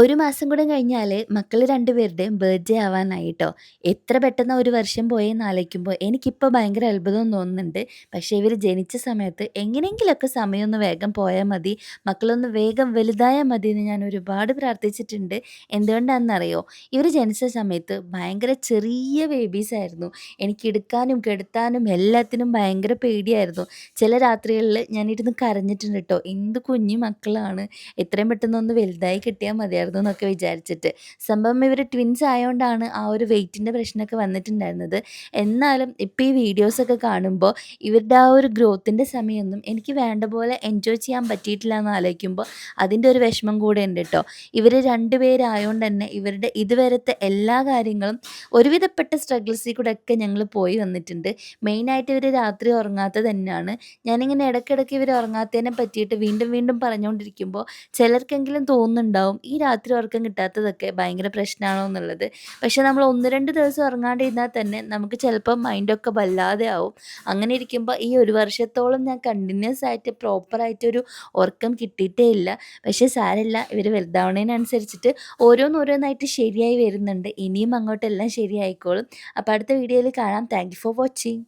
ഒരു മാസം കൂടെ കഴിഞ്ഞാൽ മക്കൾ രണ്ടുപേരുടെയും ബർത്ത്ഡേ ആവാനായിട്ടോ എത്ര പെട്ടെന്ന് ഒരു വർഷം പോയെന്ന് ആലോചിക്കുമ്പോൾ എനിക്കിപ്പോൾ ഭയങ്കര അത്ഭുതം തോന്നുന്നുണ്ട്. പക്ഷേ ഇവർ ജനിച്ച സമയത്ത് എങ്ങനെയെങ്കിലുമൊക്കെ സമയമൊന്ന് വേഗം പോയാൽ മതി, മക്കളൊന്ന് വേഗം വലുതായാൽ മതി എന്ന് ഞാൻ ഒരുപാട് പ്രാർത്ഥിച്ചിട്ടുണ്ട്. എന്തുകൊണ്ടാണെന്നറിയോ? ഇവർ ജനിച്ച സമയത്ത് ഭയങ്കര ചെറിയ ബേബീസ് ആയിരുന്നു എനിക്ക് എടുക്കാനും കെടുത്താനും എല്ലാത്തിനും ഭയങ്കര പേടിയായിരുന്നു. ചില രാത്രികളിൽ ഞാനിരുന്ന് കരഞ്ഞിട്ടുണ്ട് കേട്ടോ എന്ത് കുഞ്ഞു മക്കളാണ്, എത്രയും പെട്ടെന്നൊന്ന് വലുതായി കിട്ടിയാൽ മതിയായിരുന്നു എന്നൊക്കെ വിചാരിച്ചിട്ട്. സംഭവം ഇവർ ട്വിൻസ് ആയതുകൊണ്ടാണ് ആ ഒരു വെയിറ്റിന്റെ പ്രശ്നമൊക്കെ വന്നിട്ടുണ്ടായിരുന്നത്. എന്നാലും ഇപ്പോൾ ഈ വീഡിയോസൊക്കെ കാണുമ്പോൾ ഇവരുടെ ആ ഒരു ഗ്രോത്തിന്റെ സമയമൊന്നും എനിക്ക് വേണ്ട പോലെ എൻജോയ് ചെയ്യാൻ പറ്റിയിട്ടില്ല എന്ന് ആലോചിക്കുമ്പോൾ അതിന്റെ ഒരു വിഷമം കൂടെ ഉണ്ട് കേട്ടോ ഇവർ രണ്ടുപേരായതുകൊണ്ട് തന്നെ ഇവരുടെ ഇതുവരത്തെ എല്ലാ കാര്യങ്ങളും ഒരുവിധപ്പെട്ട സ്ട്രഗിൾസിൽ കൂടെ ഒക്കെ ഞങ്ങൾ പോയി വന്നിട്ടുണ്ട്. മെയിനായിട്ട് ഇവർ രാത്രി ഉറങ്ങാത്തത് തന്നെയാണ്. ഞാനിങ്ങനെ ഇടയ്ക്കിടയ്ക്ക് ഇവർ ഉറങ്ങാത്തതിനെ പറ്റിയിട്ട് വീണ്ടും വീണ്ടും പറഞ്ഞുകൊണ്ടിരിക്കുമ്പോൾ ചിലർക്കെങ്കിലും തോന്നുന്നുണ്ടാവും ഈ ഉറക്കം കിട്ടാത്തതൊക്കെ ഭയങ്കര പ്രശ്നമാണോ എന്നുള്ളത്. പക്ഷേ നമ്മൾ 1, 2 ദിവസം ഉറങ്ങാണ്ടിരുന്നാൽ തന്നെ നമുക്ക് ചിലപ്പോൾ മൈൻഡൊക്കെ വല്ലാതെ ആവും. അങ്ങനെ ഇരിക്കുമ്പോൾ ഈ ഒരു വർഷത്തോളം ഞാൻ കണ്ടിന്യൂസ് ആയിട്ട് പ്രോപ്പറായിട്ടൊരു ഉറക്കം കിട്ടിയിട്ടേ ഇല്ല. പക്ഷേ സാരമില്ല ഇവർ വലുതാവുന്നതിനനുസരിച്ചിട്ട് ഓരോന്നോരോന്നായിട്ട് ശരിയായി വരുന്നുണ്ട്. ഇനിയും അങ്ങോട്ടെല്ലാം ശരിയായിക്കോളും. അപ്പോൾ അടുത്ത വീഡിയോയിൽ കാണാം. Thank for watching.